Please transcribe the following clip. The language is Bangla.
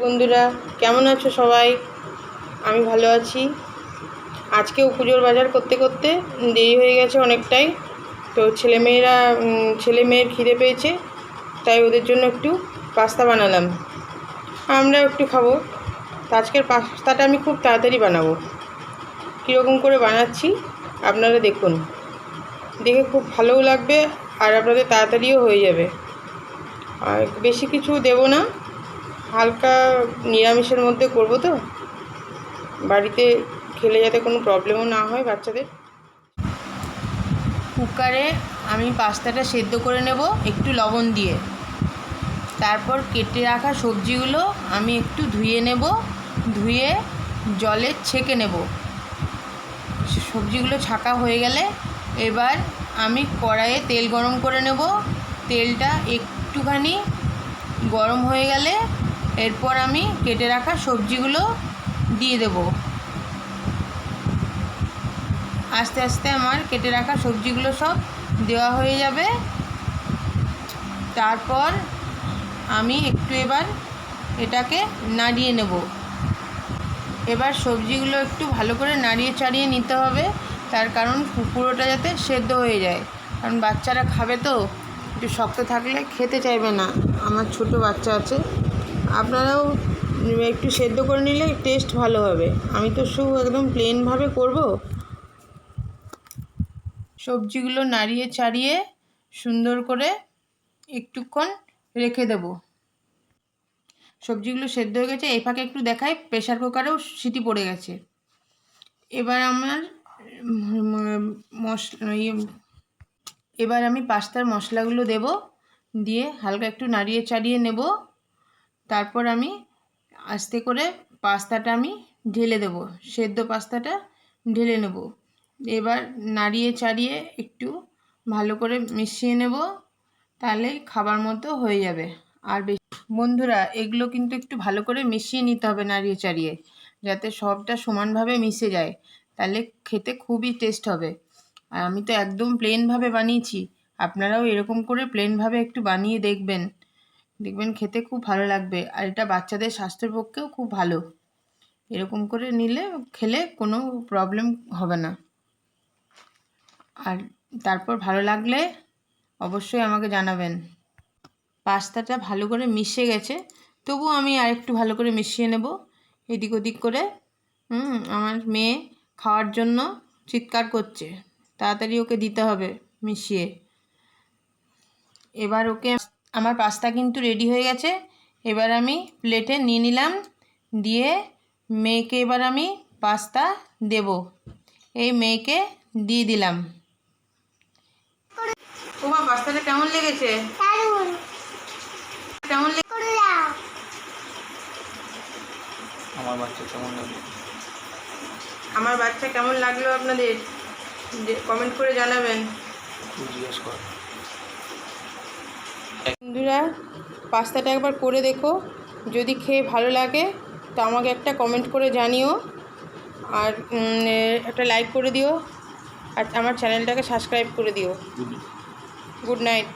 বন্ধুরা, কেমন আছো সবাই? আমি ভালো আছি। আজকেও পুজোর বাজার করতে করতে দেরি হয়ে গেছে অনেকটাই। তো ছেলেমেয়েরা ছেলে মেয়ের খিদে পেয়েছে, তাই ওদের জন্য একটু পাস্তা বানালাম। আমরাও একটু খাব। তো আজকের পাস্তাটা আমি খুব তাড়াতাড়ি বানাবো। কীরকম করে বানাচ্ছি, আপনারা দেখুন। দেখে খুব ভালোও লাগবে আর আপনাদের তাড়াতাড়িও হয়ে যাবে। আর বেশি কিছু দেবো না। হালকা নিরামিষের মধ্যে করব তো। বাড়িতে খেলে যাতে কোনো প্রবলেমও না হয় বাচ্চাদের। কুকারে আমি পাস্তাটা সেদ্ধ করে নেব একটু লবণ দিয়ে। তারপর কেটে রাখা সবজিগুলো আমি একটু ধুয়ে নেব, ধুয়ে জলে ছেঁকে নেব। সবজিগুলো ছাকা হয়ে গেলে এবার আমি কড়াইয়ে তেল গরম করে নেব। তেলটা একটুখানি গরম হয়ে গেলে এরপর আমি কেটে রাখা সবজিগুলো দিয়ে দেব। আস্তে আস্তে আমার কেটে রাখা সবজিগুলো সব দেওয়া হয়ে যাবে। তারপর আমি একটু এবার এটাকে নাড়িয়ে নেব। এবার সবজিগুলো একটু ভালো করে নাড়িয়ে চাড়িয়ে নিতে হবে। তার কারণ পুরোটা যাতে সেদ্ধ হয়ে যায়। কারণ বাচ্চারা খাবে তো, একটু শক্ত থাকলে খেতে চাইবে না। আমার ছোট বাচ্চা আছে আপনারাও একটু সেদ্ধ করে নিলে টেস্ট ভালো হবে। আমি তো শুধু একদম প্লেনভাবে করব। সবজিগুলো নাড়িয়ে ছাড়িয়ে সুন্দর করে একটুক্ষণ রেখে দেবো। সবজিগুলো সেদ্ধ হয়ে গেছে, এই ফাঁকে একটু দেখাই প্রেশার কুকারেও সিটি পড়ে গেছে। এবার আমার মশলা এবার আমি পাস্তার মশলাগুলো দেব, দিয়ে হালকা একটু নাড়িয়ে চাড়িয়ে নেব। তারপর আমি আস্তে করে পাস্তাটা আমি ঢেলে দেব। সেদ্ধ পাস্তাটা ঢেলে নেব। এবার নাড়িয়ে চাড়িয়ে একটু ভালো করে মিশিয়ে নেব, তাহলে খাবার মতো হয়ে যাবে। আর বেশি, বন্ধুরা, এগুলো কিন্তু একটু ভালো করে মিশিয়ে নিতে হবে নাড়িয়ে চাড়িয়ে, যাতে সবটা সমানভাবে মিশে যায়। তাহলে খেতে খুবই টেস্ট হবে। আর আমি তো একদম প্লেনভাবে বানিয়েছি। আপনারাও এরকম করে প্লেনভাবে একটু বানিয়ে দেখবেন। দেখবেন খেতে খুব ভালো লাগবে। আর এটা বাচ্চাদের স্বাস্থ্যের পক্ষেও খুব ভালো। এরকম করে নিলে খেলে কোনো প্রবলেম হবে না। আর তারপর ভালো লাগলে অবশ্যই আমাকে জানাবেন। পাস্তাটা ভালো করে মিশে গেছে। তবুও আমি আর একটু ভালো করে মিশিয়ে নেব। এদিক ওদিক করে, হুম, আমার মেয়ে খাওয়ার জন্য চিৎকার করছে। তাড়াতাড়ি ওকে দিতে হবে মিশিয়ে। এবার ওকে আমার পাস্তা কিন্তু রেডি হয়ে গেছে। এবার আমি প্লেটে নিয়ে নিলাম দিয়ে মেয়েকে এবার আমি পাস্তা দেব। এই মেয়েকে দিয়ে দিলাম। তোমার পাস্তাটা কেমন লেগেছে? কেমন আমার বাচ্চা কেমন লাগে আমার বাচ্চা কেমন লাগল আপনাদের? কমেন্ট করে জানাবেন। জিজ্ঞেস কর। বন্ধুরা পাস্তাটা একবার করে দেখো। যদি খেয়ে ভালো লাগে তো আমাকে একটা কমেন্ট করে জানিও। আর একটা লাইক করে দিও। আর আমার চ্যানেলটাকে সাবস্ক্রাইব করে দিও। Good night